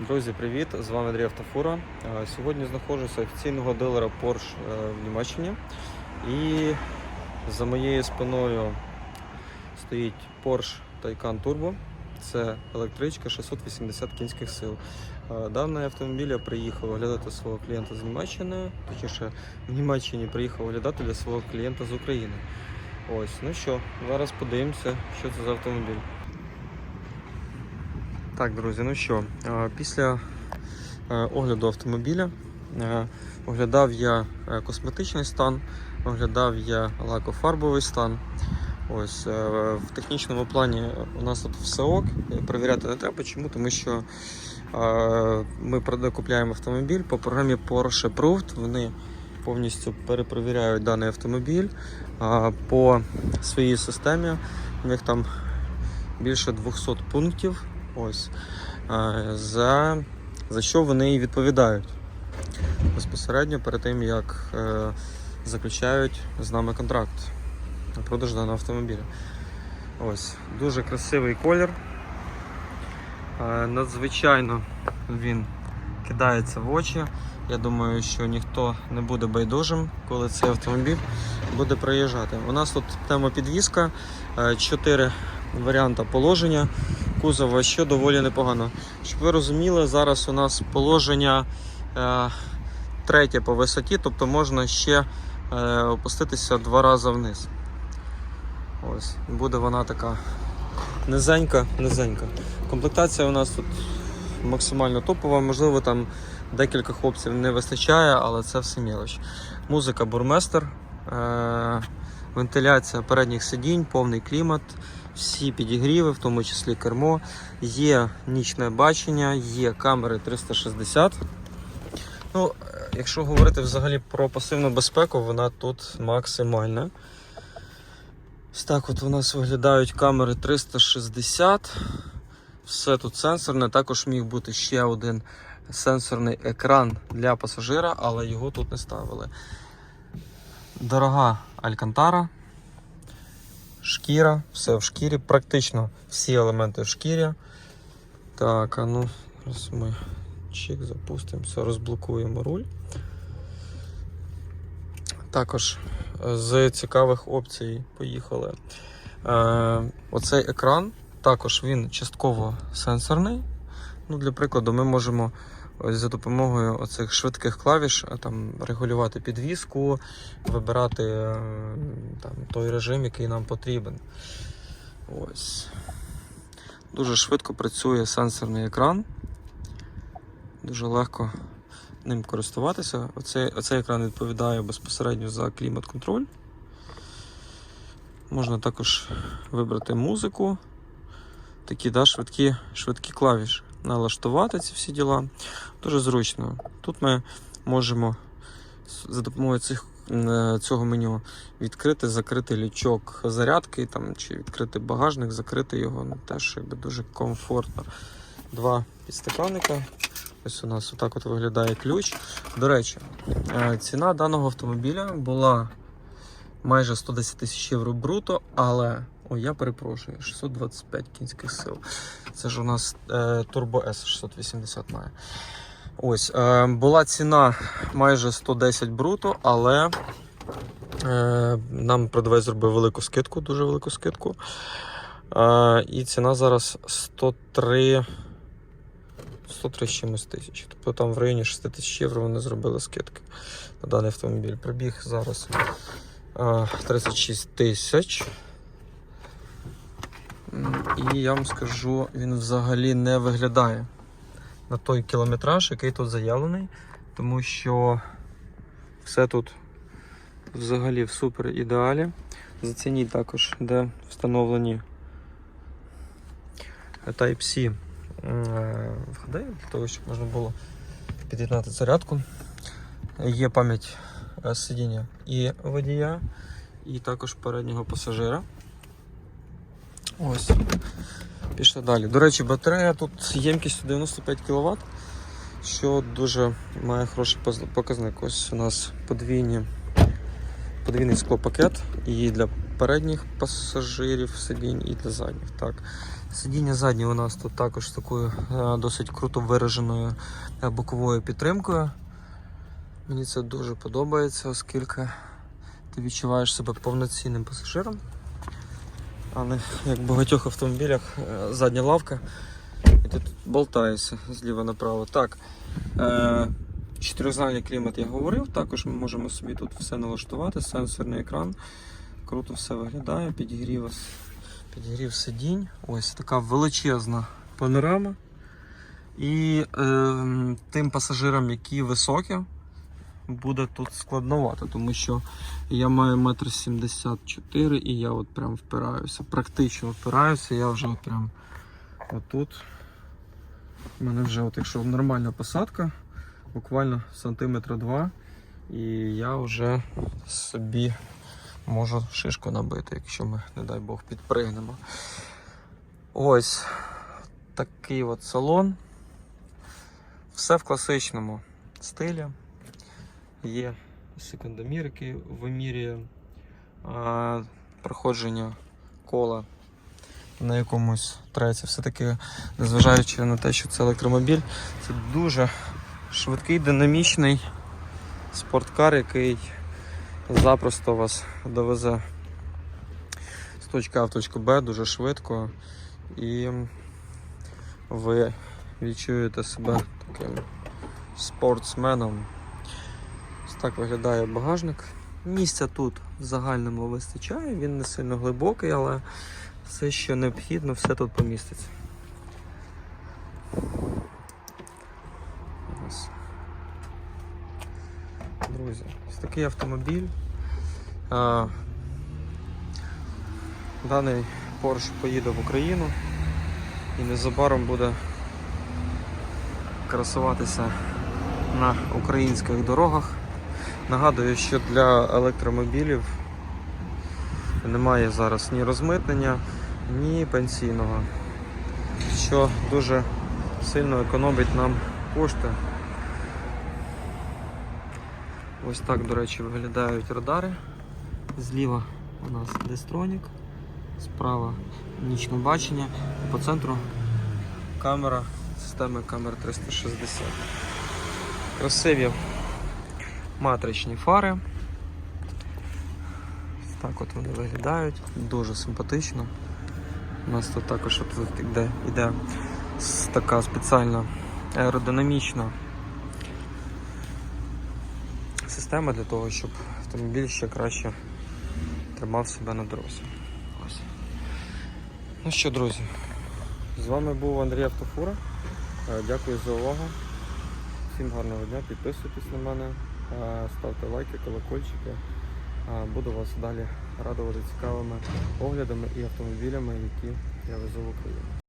Друзі, привіт! З вами Андрій Автофура. Е, Сьогодні знаходжуся офіційного дилера Porsche е, в Німеччині. І за моєю спиною стоїть Porsche Taycan Turbo. Це електричка 680 кінських сил. Е, Даний автомобіль я приїхав оглядати свого клієнта з Німеччини. Точніше, в Німеччині приїхав оглядати для свого клієнта з України. Ось, ну що, зараз подивимося, що це за автомобіль. Так, друзі, ну що, е, після е, огляду автомобіля е, оглядав я косметичний стан, оглядав я лакофарбовий стан. Ось в технічному плані у нас тут все ок, перевіряти не треба. Чому? Тому що ми купляємо автомобіль по програмі Porsche Approved. Вони повністю перепровіряють даний автомобіль по своїй системі. У них там більше 200 пунктів. Ось е, за, за що вони і відповідають безпосередньо перед тим, як е, заключають з нами контракт на продаж даного автомобіля. Ось, дуже красивий колір. Е, надзвичайно він кидається в очі. Я думаю, що ніхто не буде байдужим, коли цей автомобіль буде проїжджати. У нас тут темопідвізка, 4 варіанти положення кузова, що доволі непогано. Щоб ви розуміли, зараз у нас положення е, третє по висоті, тобто можна ще е, опуститися два рази вниз. Ось, буде вона така низенька, низенька. Комплектація у нас тут максимально топова, можливо, там декілька хлопців не вистачає, але це все мілоч. Музика бурместер, е, вентиляція передніх сидінь, повний клімат, всі підігріви, в тому числі кермо. Є нічне бачення, є камери 360. Ну, якщо говорити взагалі про пасивну безпеку, вона тут максимальна. Ось так от у нас виглядають камери 360. Все тут сенсорне. Також міг бути ще один сенсорний екран для пасажира, але його тут не ставили. Дорога Алькантара. Шкіра, все в шкірі, практично всі елементи в шкірі. Так, а ну, зараз ми чик запустимо, все, розблокуємо руль. Також е, з цікавих опцій поїхали. Е, оцей екран, також він частково сенсорний. Ну, Для прикладу, ми можемо ось за допомогою оцих швидких клавіш там, регулювати підвіску, вибирати е, там, той режим, який нам потрібен. Ось. Дуже швидко працює сенсорний екран. Дуже легко ним користуватися. Оцей, оцей екран відповідає безпосередньо за клімат-контроль. Можна також вибрати музику, такі да, швидкі, швидкі клавіші, налаштувати ці всі діла. Дуже зручно. Тут ми можемо за допомогою цих, е, цього меню відкрити, закрити лючок зарядки там, чи відкрити багажник, закрити його. Ну, теж якби, дуже комфортно. Два підстаканника. Ось у нас отак от виглядає ключ. До речі, е, ціна даного автомобіля була майже 110 тисяч євро бруто, але, ой, я перепрошую, 625 кінських сил. Це ж у нас е, Turbo S 680 має. Ось, е, була ціна майже 110 бруто, але е, нам продавець зробив велику скидку, дуже велику скидку. Е, і ціна зараз 103. 103 чимось тисяч. Тобто там в районі 6 тисяч євро вони зробили скидки на даний автомобіль. Пробіг зараз е, 36 тисяч. І я вам скажу, він взагалі не виглядає на той кілометраж, який тут заявлений, тому що все тут взагалі в супер ідеалі. Зацініть також, де встановлені Type-C е, входи, для того, щоб можна було під'єднати зарядку. Є пам'ять е, сидіння і водія, і також переднього пасажира. Ось. Пішли далі. До речі, батарея тут ємкістю 95 кВт, що дуже має хороший показник. Ось у нас подвійні, подвійний склопакет і для передніх пасажирів сидінь, і для задніх. Так. Сидіння заднє у нас тут також такою е, досить круто вираженою е, боковою підтримкою. Мені це дуже подобається, оскільки ти відчуваєш себе повноцінним пасажиром. А не як в багатьох автомобілях е, задня лавка, і ти тут болтаєшся зліва направо. Так, е, чотирьохзальний клімат я говорив, також ми можемо собі тут все налаштувати, сенсорний екран. Круто все виглядає, підігрів, підігрів сидінь. Ось така величезна панорама. І е, тим пасажирам, які високі, буде тут складновато, тому що я маю метр сімдесят і я от прям впираюся, практично впираюся, я вже от прям отут. У мене вже, от, якщо нормальна посадка, буквально сантиметра два, і я вже собі можу шишку набити, якщо ми, не дай Бог, підпригнемо. Ось такий от салон. Все в класичному стилі. Є секундомір, який вимірює а, проходження кола на якомусь треці. Все-таки, незважаючи на те, що це електромобіль, це дуже швидкий, динамічний спорткар, який запросто вас довезе з точки А в точку Б дуже швидко і ви відчуєте себе таким спортсменом. Так виглядає багажник. Місця тут в загальному вистачає, він не сильно глибокий, але все, що необхідно, все тут поміститься. Друзі, ось такий автомобіль. Даний Porsche поїде в Україну і незабаром буде красуватися на українських дорогах. Нагадую, що для електромобілів немає зараз ні розмитнення, ні пенсійного, що дуже сильно економить нам кошти. Ось так, до речі, виглядають радари. Зліва у нас дестронік, справа нічне бачення, по центру камера системи камер 360. Красиві матричні фари. Так от вони виглядають, дуже симпатично. У нас тут також іде, іде така спеціальна аеродинамічна система для того, щоб автомобіль ще краще тримав себе на дорозі. Ну що, друзі, з вами був Андрій Автофура. Е, Дякую за увагу. Всім гарного дня, підписуйтесь на мене, ставте лайки, колокольчики. Е, Буду вас далі радувати цікавими оглядами і автомобілями, які я везу в Україну.